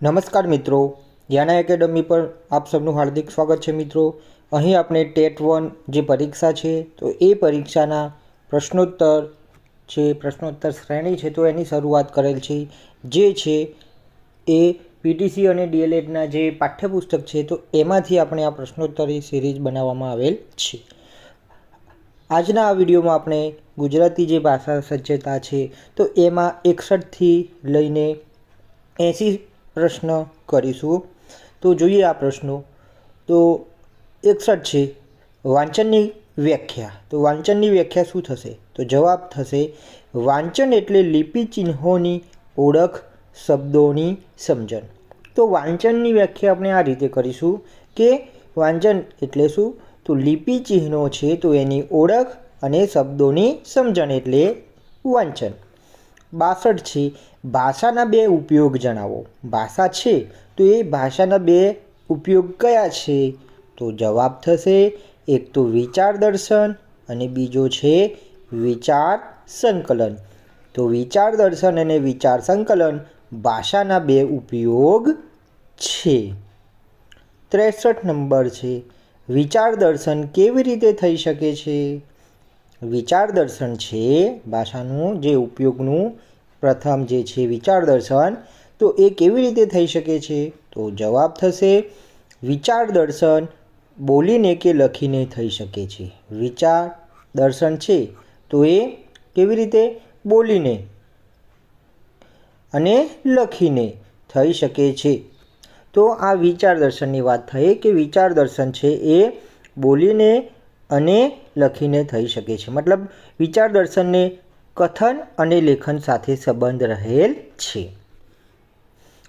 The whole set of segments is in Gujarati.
નમસ્કાર મિત્રો યાના એકેડમી પર આપ સૌનું હાર્દિક સ્વાગત છે મિત્રો. અહીં આપણે ટેટ વન જે પરીક્ષા છે, તો એ પરીક્ષાના પ્રશ્નોત્તર છે, પ્રશ્નોત્તર શ્રેણી છે, તો એની શરૂઆત કરેલ છે. જે છે એ પીટીસી અને ડીએલએડના જે પાઠ્યપુસ્તક છે, તો એમાંથી આપણે આ પ્રશ્નોત્તરી સિરીઝ બનાવવામાં આવેલ છે. આજના આ વિડીયોમાં આપણે ગુજરાતી જે ભાષા સજ્જતા છે, તો એમાં એકસઠથી લઈને એંસી પ્રશ્ન કરીશું. તો જોઈએ આ પ્રશ્નો. તો એકસઠ છે, વાંચનની વ્યાખ્યા. તો વાંચનની વ્યાખ્યા શું થશે? તો જવાબ થશે, વાંચન એટલે લિપિ ચિહ્નોની ઓળખ શબ્દોની સમજણ. તો વાંચનની વ્યાખ્યા આપણે આ રીતે કરીશું કે વાંચન એટલે શું? તો લિપિ ચિહ્નો છે, તો એની ઓળખ અને શબ્દોની સમજણ એટલે વાંચન. બાસઠ છે ભાષાના બે ઉપયોગ જણાવો. ભાષા છે, તો એ ભાષાના બે ઉપયોગ કયા છે? તો જવાબ થશે, એક તો વિચાર દર્શન અને બીજો છે વિચાર સંકલન. તો વિચાર દર્શન અને વિચાર સંકલન ભાષાના બે ઉપયોગ છે. ત્રેસઠ નંબર છે, વિચાર દર્શન કેવી રીતે થઈ શકે છે? વિચાર દર્શન છે, ભાષાનું જે ઉપયોગનું પ્રથમ જે છે વિચાર દર્શન, તો એ કેવી રીતે થઈ શકે છે? તો જવાબ થશે, વિચાર દર્શન બોલીને કે લખીને થઈ શકે છે. વિચાર દર્શન છે, તો એ કેવી રીતે? બોલીને અને લખીને થઈ શકે છે. તો આ વિચાર દર્શનની વાત થઈ કે વિચાર દર્શન છે એ બોલીને અને લખીને થઈ શકે છે. મતલબ વિચાર દર્શનને કથન અને લેખન સાથે સંબંધ રહેલ છે.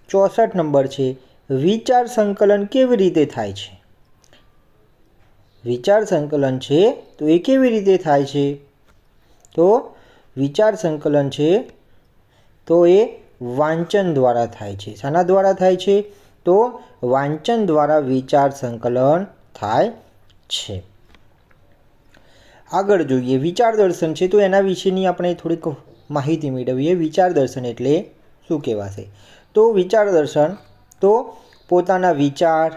ચોસઠ નંબર છે, વિચાર સંકલન કેવી રીતે થાય છે? વિચાર સંકલન છે તો એ કેવી રીતે થાય છે? તો વિચાર સંકલન છે તો એ વાંચન દ્વારા થાય છે. શાના દ્વારા થાય છે? તો વાંચન દ્વારા વિચાર સંકલન થાય છે. આગળ જોઈએ. વિચાર દર્શન છે તો એના વિશેની આપણે થોડીક માહિતી મેળવીએ. વિચાર દર્શન એટલે શું કહેવાશે? તો વિચાર દર્શન તો પોતાના વિચાર,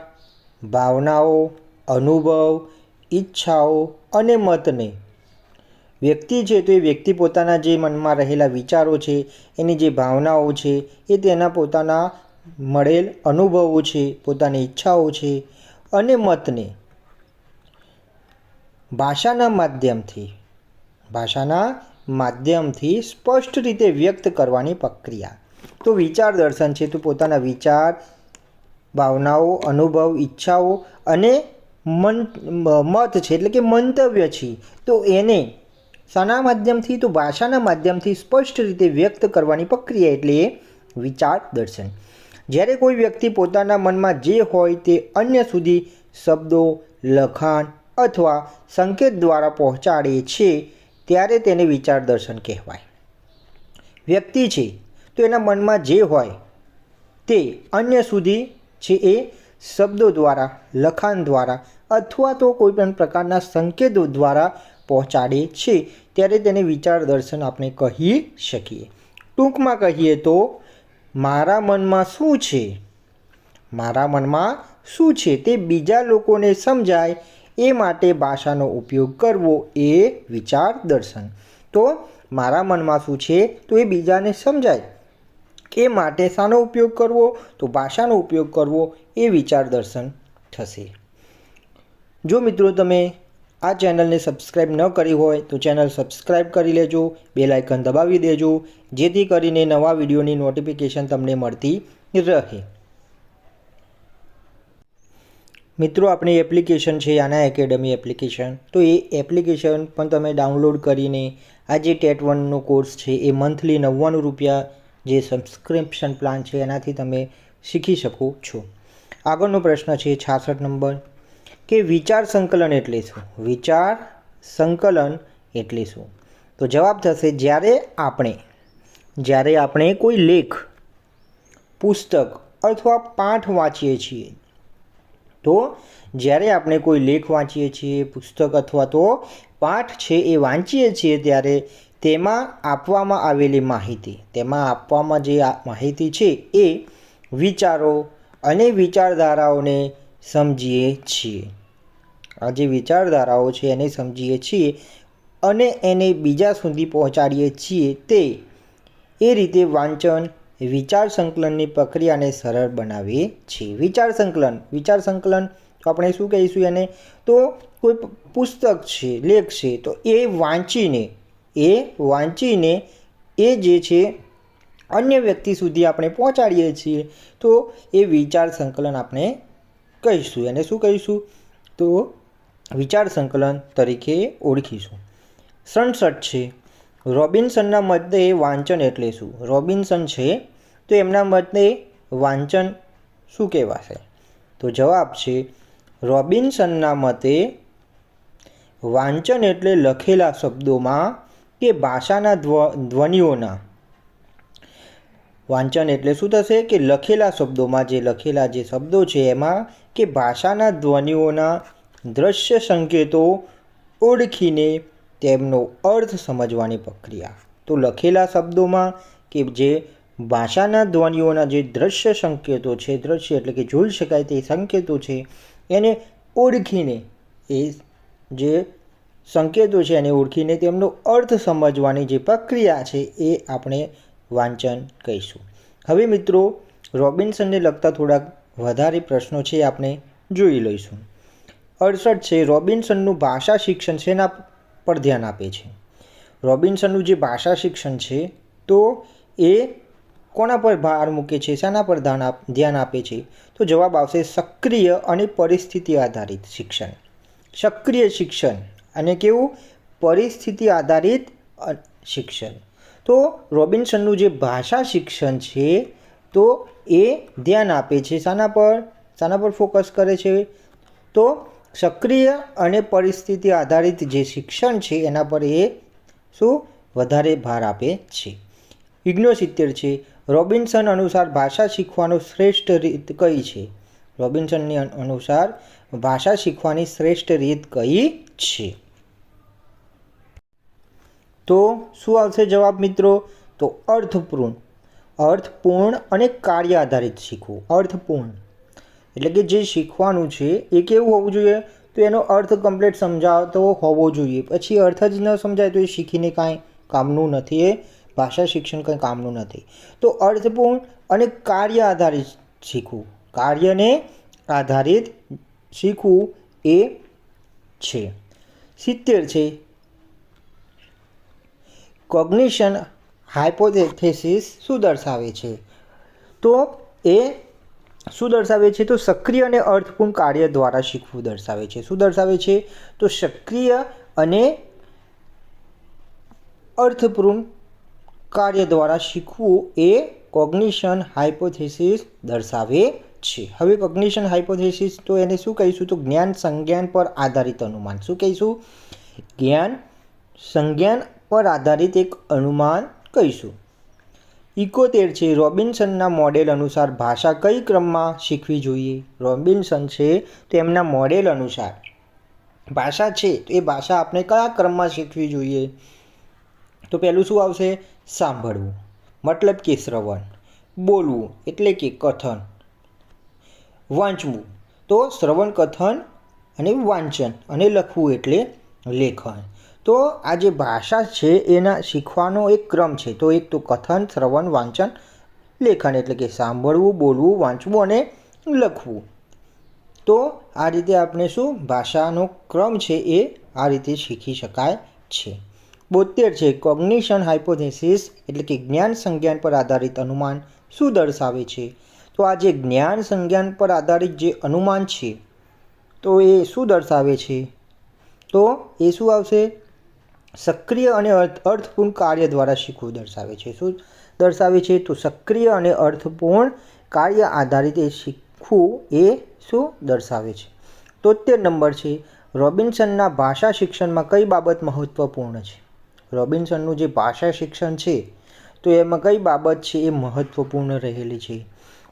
ભાવનાઓ, અનુભવ, ઈચ્છાઓ અને મતને. વ્યક્તિ છે તો એ વ્યક્તિ પોતાના જે મનમાં રહેલા વિચારો છે, એની જે ભાવનાઓ છે, એ તેના પોતાના મળેલ અનુભવો છે, પોતાની ઈચ્છાઓ છે અને મતને. ભાષાના માધ્યમથી ભાષાના માધ્યમથી સ્પષ્ટ રીતે વ્યક્ત કરવાની પ્રક્રિયા. તો વિચાર દર્શન છે, તો પોતાના વિચાર, ભાવનાઓ, અનુભવ, ઈચ્છાઓ અને મન, મત છે, એટલે કે મંતવ્ય છે, તો એને શાના માધ્યમથી, તો ભાષાના માધ્યમથી સ્પષ્ટ રીતે વ્યક્ત કરવાની પ્રક્રિયા એટલે એ વિચાર દર્શન. જ્યારે કોઈ વ્યક્તિ પોતાના મનમાં જે હોય તે અન્ય સુધી શબ્દો, લખાણ અથવા સંકેત દ્વારા પહોંચાડે છે, ત્યારે તેને વિચાર દર્શન કહેવાય. વ્યક્તિ છે, તો એના મનમાં જે હોય તે અન્ય સુધી છે એ શબ્દો દ્વારા, લખાણ દ્વારા અથવા તો કોઈપણ પ્રકારના સંકેતો દ્વારા પહોંચાડે છે, ત્યારે તેને વિચાર દર્શન આપણે કહી શકીએ. ટૂંકમાં કહીએ તો, મારા મનમાં શું છે? મારા મનમાં શું છે તે બીજા લોકોને સમજાય એ માટે ભાષાનો ઉપયોગ કરવો એ વિચાર દર્શન. તો મારા મનમાં શું છે? તો એ બીજાને સમજાય. એ માટે શાનો ઉપયોગ કરવો? તો ભાષાનો ઉપયોગ કરવો એ વિચાર દર્શન થશે. જો મિત્રો તમે આ ચેનલને સબસ્ક્રાઈબ ન કરી હોય, તો ચેનલ સબસ્ક્રાઈબ કરી લેજો બે લાઇકન દબાવી દેજો, જેથી કરીને નવા વિડીયોની નોટિફિકેશન તમને મળતી રહે. મિત્રો, આપણી એપ્લિકેશન છે આના એકેડમી એપ્લિકેશન. તો એ એપ્લિકેશન પણ તમે ડાઉનલોડ કરીને આ જે ટેટ વનનો કોર્સ છે, એ મંથલી નવ્વાણું રૂપિયા જે સબસ્ક્રિપ્શન પ્લાન છે, એનાથી તમે શીખી શકો છો. આગળનો પ્રશ્ન છે છાસઠ નંબર. કે વિચાર સંકલન એટલે શું? વિચાર સંકલન એટલે શું? તો જવાબ થશે, જ્યારે આપણે જ્યારે આપણે કોઈ લેખ, પુસ્તક અથવા પાઠ વાંચીએ છીએ તો જ્યારે આપણે કોઈ લેખ વાંચીએ છીએ, પુસ્તક અથવા તો પાઠ છે એ વાંચીએ છીએ ત્યારે તેમાં આપવામાં આવેલી માહિતી, તેમાં આપવામાં જે માહિતી છે એ વિચારો અને વિચારધારાઓને સમજીએ છીએ. આ જે વિચારધારાઓ છે એને સમજીએ છીએ અને એને બીજા સુધી પહોંચાડીએ છીએ તે એ રીતે વાંચન વિચાર સંકલનની પ્રક્રિયાને સરળ બનાવે છે વિચાર સંકલન. વિચાર સંકલન તો આપણે શું કહીશું એને? તો કોઈ પુસ્તક છે, લેખ છે, તો એ વાંચીને એ વાંચીને એ જે છે, અન્ય વ્યક્તિ સુધી આપણે પહોંચાડીએ છીએ, તો એ વિચાર સંકલન આપણે કહીશું. એને શું કહીશું? તો વિચાર સંકલન તરીકે ઓળખીશું. સનસટ છે. રોબિન્સનના મતે વાંચન એટલે શું? રોબિન્સન છે તો એમના મતે વાંચન શું કહેવાશે? તો જવાબ છે, રોબિન્સનના મતે વાંચન એટલે લખેલા શબ્દોમાં કે ભાષાના ધ્વનિઓના. વાંચન એટલે શું થશે? કે લખેલા શબ્દોમાં જે લખેલા જે શબ્દો છે એમાં કે ભાષાના ધ્વનિઓના દ્રશ્ય સંકેતો ઓળખીને તેમનો અર્થ સમજવાની પ્રક્રિયા. તો લખેલા શબ્દોમાં કે જે ભાષાના ધ્વનિઓના જે દ્રશ્ય સંકેતો છે, દ્રશ્ય એટલે કે જોઈ શકાય તે સંકેતો છે, એને ઓળખીને એ જે સંકેતો છે એને ઓળખીને તેમનો અર્થ સમજવાની જે પ્રક્રિયા છે એ આપણે વાંચન કહીશું. હવે મિત્રો, રોબિન્સનને લગતા થોડાક વધારે પ્રશ્નો છે આપણે જોઈ લઈશું. અડસઠ છે, રોબિન્સનનું ભાષા શિક્ષણ શેના પર ધ્યાન આપે છે. રોબિન્સનનું જે ભાષા શિક્ષણ છે, તો એ કોના પર ભાર મૂકે છે, શાના પર ધ્યાન આપે છે? તો જવાબ આવશે સક્રિય અને પરિસ્થિતિ આધારિત શિક્ષણ. સક્રિય શિક્ષણ અને કેવું? પરિસ્થિતિ આધારિત શિક્ષણ. તો રોબિન્સનનું જે ભાષા શિક્ષણ છે, તો એ ધ્યાન આપે છે, શાના પર શાના પર ફોકસ કરે છે. તો સક્રિય અને પરિસ્થિતિ આધારિત જે શિક્ષણ છે, એના પર એ શું વધારે ભાર આપે છે? ઇગ્નોસિત્તેર છે. રોબિન્સન અનુસાર ભાષા શીખવાનો શ્રેષ્ઠ રીત કઈ છે? રોબિન્સનની અનુસાર ભાષા શીખવાની શ્રેષ્ઠ રીત કઈ છે? તો શું આવશે જવાબ મિત્રો? તો અર્થપૂર્ણ. અર્થપૂર્ણ અને કાર્ય આધારિત શીખવું. અર્થપૂર્ણ. એટલે કે જે શીખવાનું છે, એ કેવું હોવું જોઈએ? તો એનો અર્થ કમ્પ્લીટ સમજાવતો હોવો જોઈએ. પછી અર્થ જ ન સમજાય તો એ શીખીને કાંઈ કામનું નથી એ. ભાષા શિક્ષણ કંઈ કામનું નથી. તો અર્થપૂર્ણ અને કાર્ય આધારિત શીખવું. કાર્યને આધારિત શીખવું એ છે. સિત્તેર છે. કોગ્નિશન હાઇપોથેસિસ શું દર્શાવે છે. તો એ શું દર્શાવે છે? તો સક્રિય અને અર્થપૂર્ણ કાર્ય દ્વારા શીખવું દર્શાવે છે. શું દર્શાવે છે? તો સક્રિય અને અર્થપૂર્ણ કાર્ય દ્વારા શીખવું એ કોગ્નિશન હાઇપોથેસિસ દર્શાવે છે. હવે કોગ્નિશન હાઇપોથેસિસ તો એને શું કહીશું? તો જ્ઞાન સંજ્ઞાન પર આધારિત અનુમાન. શું કહીશું? જ્ઞાન સંજ્ઞાન પર આધારિત એક અનુમાન કહીશું. ઇકોતેર છે. રોબિન્સનના મોડેલ અનુસાર ભાષા કઈ ક્રમમાં શીખવી જોઈએ? રોબિન્સન છે તો એમના મોડેલ અનુસાર. ભાષા છે તો એ ભાષા આપણે કયા ક્રમમાં શીખવી જોઈએ? તો પહેલું શું આવશે? સાંભળવું. મતલબ કે શ્રવણ. બોલવું એટલે કે કથન. વાંચવું તો શ્રવણ, કથન અને વાંચન અને લખવું એટલે લેખન. તો આ જે ભાષા છે, એના શીખવાનો એક ક્રમ છે. તો એક તો કથન, શ્રવણ, વાંચન, લેખન એટલે કે સાંભળવું, બોલવું, વાંચવું અને લખવું. તો આ રીતે આપણે શું? ભાષાનો ક્રમ છે એ આ રીતે શીખી શકાય છે. બોતેર છે, કોગ્નિશન હાઇપોથેસિસ એટલે કે જ્ઞાન સંજ્ઞાન પર આધારિત અનુમાન શું દર્શાવે છે? તો આ જે જ્ઞાન સંજ્ઞાન પર આધારિત જે અનુમાન છે, તો એ શું દર્શાવે છે? તો એ શું આવશે? સક્રિય અને અર્થ, અર્થપૂર્ણ કાર્ય દ્વારા શીખવું દર્શાવે છે. શું દર્શાવે છે? તો સક્રિય અને અર્થપૂર્ણ કાર્ય આધારિત એ શીખવું એ શું દર્શાવે છે? તોતેર નંબર છે, રોબિન્સનના ભાષા શિક્ષણમાં કઈ બાબત મહત્ત્વપૂર્ણ છે? રોબિન્સનનું જે ભાષા શિક્ષણ છે, તો એમાં કઈ બાબત છે એ મહત્ત્વપૂર્ણ રહેલી છે?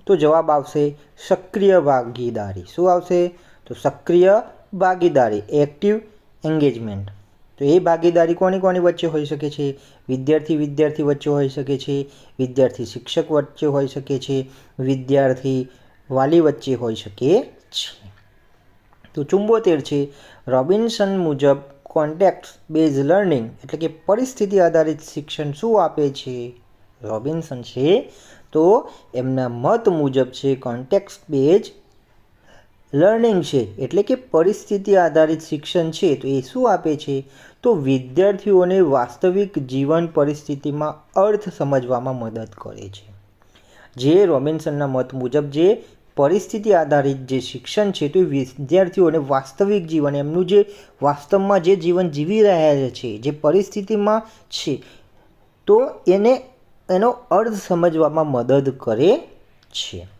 તો જવાબ આવશે સક્રિય ભાગીદારી. શું આવશે? તો સક્રિય ભાગીદારી એક્ટિવ એન્ગેજમેન્ટ તો એ ભાગીદારી કોની કોની વચ્ચે હોઈ શકે છે? વિદ્યાર્થી વિદ્યાર્થી વચ્ચે હોઈ શકે છે, વિદ્યાર્થી શિક્ષક વચ્ચે હોઈ શકે છે, વિદ્યાર્થી વાલી વચ્ચે હોઈ શકે છે. તો ચુંબોતેર છે, રોબિન્સન મુજબ કોન્ટેક્ટ બેઝ લર્નિંગ એટલે કે પરિસ્થિતિ આધારિત શિક્ષણ શું આપે છે? રોબિન્સન છે. તો એમના મત મુજબ છે, કોન્ટેક્ટ બેઝ લર્નિંગ છે, એટલે કે પરિસ્થિતિ આધારિત શિક્ષણ છે, તો એ શું આપે છે? તો વિદ્યાર્થીઓને વાસ્તવિક જીવન પરિસ્થિતિમાં અર્થ સમજવામાં મદદ કરે છે. જે રોબિન્સનના મત મુજબ જે પરિસ્થિતિ આધારિત જે શિક્ષણ છે, તો વિદ્યાર્થીઓને વાસ્તવિક જીવન, એમનું જે વાસ્તવમાં જે જીવન જીવી રહ્યા છે, જે પરિસ્થિતિમાં છે, તો એને એનો અર્થ સમજવામાં મદદ કરે છે.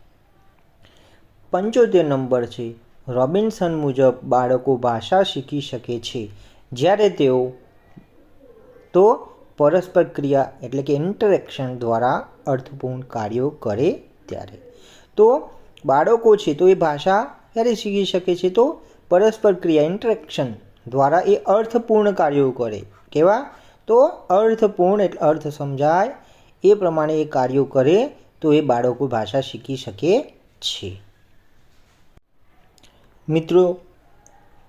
પંચોતેર નંબર છે. રોબિન્સન મુજબ બાળકો ભાષા શીખી શકે છે. જ્યારે તેઓ તો પરસ્પર ક્રિયા એટલે કે ઇન્ટરેક્શન દ્વારા અર્થપૂર્ણ કાર્યો કરે ત્યારે. તો બાળકો છે તો એ ભાષા ક્યારે શીખી શકે છે? તો પરસ્પર ક્રિયા ઇન્ટરેક્શન દ્વારા એ અર્થપૂર્ણ કાર્યો કરે. કેવા? તો અર્થપૂર્ણ એટલે અર્થ સમજાય. એ પ્રમાણે એ કાર્યો કરે તો એ બાળકો ભાષા શીખી શકે છે. મિત્રો,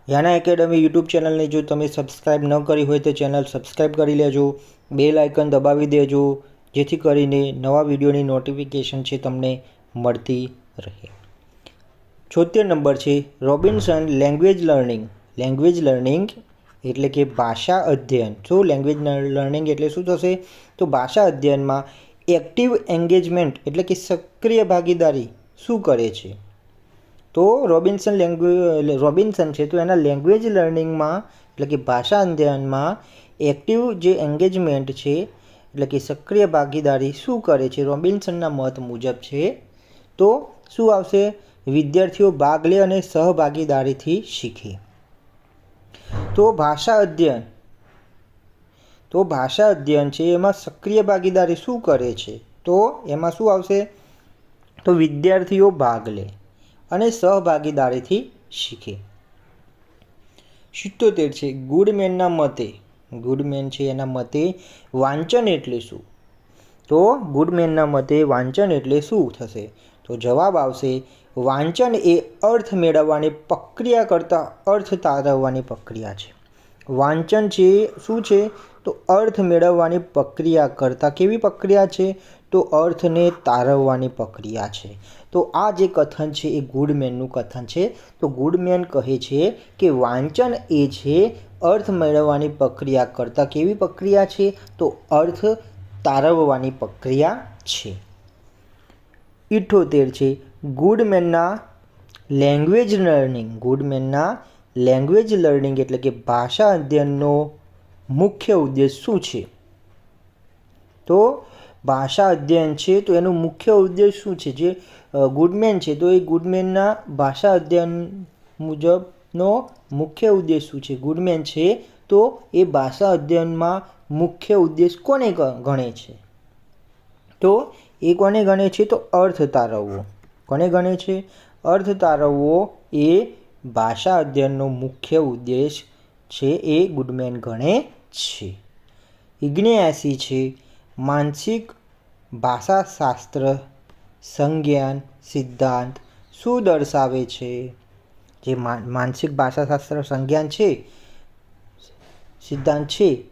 યાના એકેડમી યુટ્યુબ ચેનલને જો તમે સબસ્ક્રાઈબ ન કરી હોય તો ચેનલ સબસ્ક્રાઈબ કરી લેજો. બેલ આઇકન દબાવી દેજો, જેથી કરીને નવા વિડીયોની નોટિફિકેશન છે તમને મળતી રહે. છોતેર નંબર છે, Robinson language learning. Language learning એટલે કે ભાષા અધ્યયન. શું લેંગ્વેજ લર્નિંગ એટલે શું થશે? તો ભાષા અધ્યયનમાં એક્ટિવ એન્ગેજમેન્ટ એટલે કે સક્રિય ભાગીદારી શું કરે છે? તો રોબિન્સન લેંગ્વેજ રોબિન્સન છે તો એના લેંગ્વેજ લર્નિંગમાં, એટલે કે ભાષા અધ્યયનમાં એક્ટિવ જે એન્ગેજમેન્ટ છે, એટલે કે સક્રિય ભાગીદારી શું કરે છે, રોબિન્સનના મત મુજબ છે, તો શું આવશે? વિદ્યાર્થીઓ ભાગ લે અને સહભાગીદારીથી શીખે. તો ભાષા અધ્યયન. તો ભાષા અધ્યયન છે, એમાં સક્રિય ભાગીદારી શું કરે છે? તો એમાં શું આવશે? તો વિદ્યાર્થીઓ ભાગ લે. અને સહભાગીદારીથી શીખે. સિત્તોતેર છે, ગુડમેનના મતે. ગુડમેન છે એના મતે વાંચન એટલે શું? તો ગુડમેનના મતે વાંચન એટલે શું થશે? તો જવાબ આવશે, વાંચન એ અર્થ મેળવવાની પ્રક્રિયા કરતાં અર્થ તારવવાની પ્રક્રિયા છે. વાંચન છે, શું છે? તો અર્થ મેળવવાની પ્રક્રિયા કરતાં કેવી પ્રક્રિયા છે? તો અર્થને તારવવાની પ્રક્રિયા છે. તો આ જે કથન છે એ ગુડમેનનું કથન છે. તો ગુડમેન કહે છે કે વાંચન એ છે અર્થ મેળવવાની પ્રક્રિયા કરતાં કેવી પ્રક્રિયા છે? તો અર્થ તારવવાની પ્રક્રિયા છે. ઇઠોતેર છે, ગુડમેનના લેંગ્વેજ લર્નિંગ ગુડમેનના લેંગ્વેજ લર્નિંગ એટલે કે ભાષા અધ્યયનનો મુખ્ય ઉદ્દેશ શું છે? તો ભાષા અધ્યયન છે, તો એનો મુખ્ય ઉદ્દેશ શું છે? જે ગુડમેન છે, તો એ ગુડમેનના ભાષા અધ્યયન મુજબનો મુખ્ય ઉદ્દેશ શું છે? ગુડમેન છે, તો એ ભાષા અધ્યયનમાં મુખ્ય ઉદ્દેશ કોને ગણે છે? તો એ કોને ગણે છે? તો અર્થ તારવવો કોને ગણે છે? અર્થ તારવવો એ ભાષા અધ્યયનનો મુખ્ય ઉદ્દેશ છે, એ ગુડમેન ગણે છે. ઇગ્નેયાસી છે માનસિક ભાષાશાસ્ત્ર, સંજ્ઞાન, સિદ્ધાંત શું દર્શાવે છે? જે માનસિક ભાષાશાસ્ત્ર, સંજ્ઞાન છે, સિદ્ધાંત છે,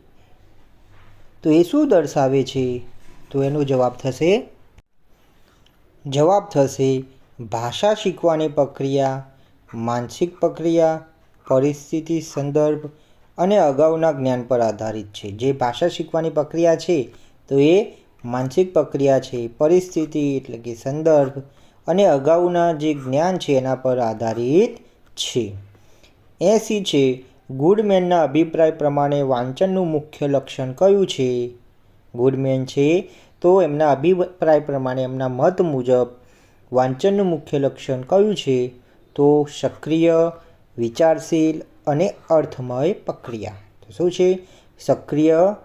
તો એ શું દર્શાવે છે? તો એનો જવાબ થશે જવાબ થશે, ભાષા શીખવાની પ્રક્રિયા, માનસિક પ્રક્રિયા, પરિસ્થિતિ સંદર્ભ અને અગાઉના જ્ઞાન પર આધારિત છે. જે ભાષા શીખવાની પ્રક્રિયા છે તો એ માનસિક પ્રક્રિયા છે, પરિસ્થિતિ એટલે કે સંદર્ભ અને અગાઉના જે જ્ઞાન છે એના પર આધારિત છે. એસી છે, ગુડમેનના અભિપ્રાય પ્રમાણે વાંચનનું મુખ્ય લક્ષણ કયું છે? ગુડમેન છે તો એમના અભિપ્રાય પ્રમાણે એમના મત મુજબ વાંચનનું મુખ્ય લક્ષણ કયું છે? તો સક્રિય, વિચારશીલ અને અર્થમય પ્રક્રિયા. તો શું છે? સક્રિય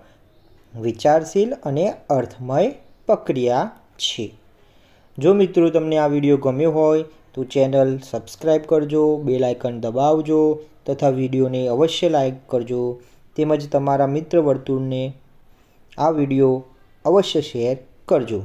વિચારશીલ અને અર્થમય પ્રક્રિયા છે. જો મિત્રો તમને આ વીડિયો ગમ્યો હોય, તો ચેનલ સબસ્ક્રાઈબ કરજો, બેલ દબાવજો તથા વિડીયોને અવશ્ય લાઈક કરજો. તેમજ તમારા મિત્ર વર્તુળને આ વીડિયો અવશ્ય શેર કરજો.